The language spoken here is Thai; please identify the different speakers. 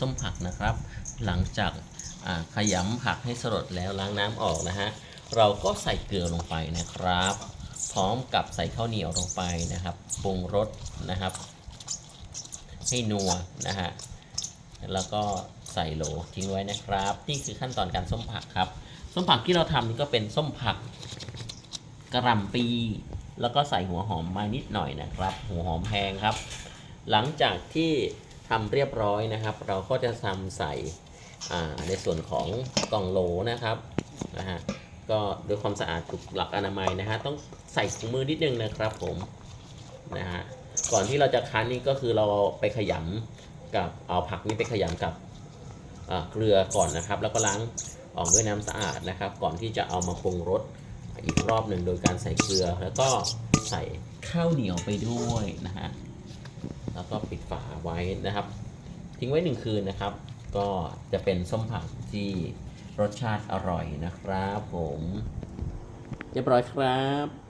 Speaker 1: ส้มผักนะครับ หลังจากขยำผักให้สลดแล้วล้างน้ำออกนะฮะ เราก็ใส่เกลือลงไปนะครับ พร้อมกับใส่ข้าวเหนียวลงไปนะครับ ปรุงรสนะครับ ให้นัวนะฮะ แล้วก็ใส่โหลทิ้งไว้นะครับ นี่คือขั้นตอนการส้มผักครับ ส้มผักที่เราทำนี่ก็เป็นส้มผักกระหล่ำปี แล้วก็ใส่หัวหอมมานิดหน่อยนะครับ หัวหอมแพงครับ หลังจากที่ ทำเรียบร้อยนะครับ เราก็จะทำใส่ในส่วนของกล่องโหลนะครับนะฮะก็ด้วยความสะอาดถูกหลักอนามัยนะฮะต้องใส่ถุงมือนิดนึงนะครับผมนะฮะก่อนที่เราจะคั้นนี่ก็คือเราไปขยำกับเอาผักนี่ไปขยำกับเกลือก่อนนะครับ แล้วก็ล้างออกด้วยน้ำสะอาดนะครับ ก่อนที่จะเอามาปรุงรสอีกรอบหนึ่งโดยการใส่เกลือ แล้วก็ใส่ข้าวเหนียวไปด้วยนะฮะ แล้วก็ปิดฝาไว้นะครับ ทิ้งไว้หนึ่งคืนนะครับ ก็จะเป็นส้มผักที่รสชาติอร่อยนะครับ ผม เรียบร้อยครับ